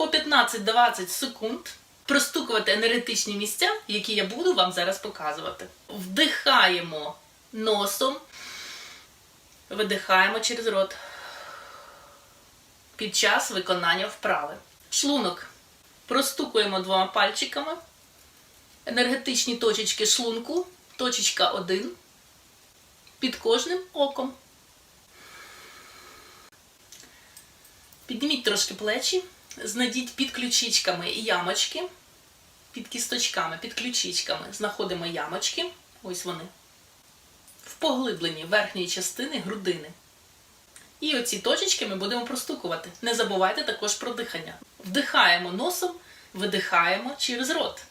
по 15-20 секунд простукувати енергетичні місця, які я буду вам зараз показувати. Вдихаємо носом, видихаємо через рот під час виконання вправи. Шлунок простукуємо двома пальчиками. Енергетичні точечки шлунку, точечка 1 під кожним оком. Підніміть трошки плечі, знайдіть під ключичками ямочки, під кісточками, під ключичками знаходимо ямочки, ось вони, в поглибленні верхньої частини грудини. І оці точечки ми будемо простукувати. Не забувайте також про дихання. Вдихаємо носом, видихаємо через рот.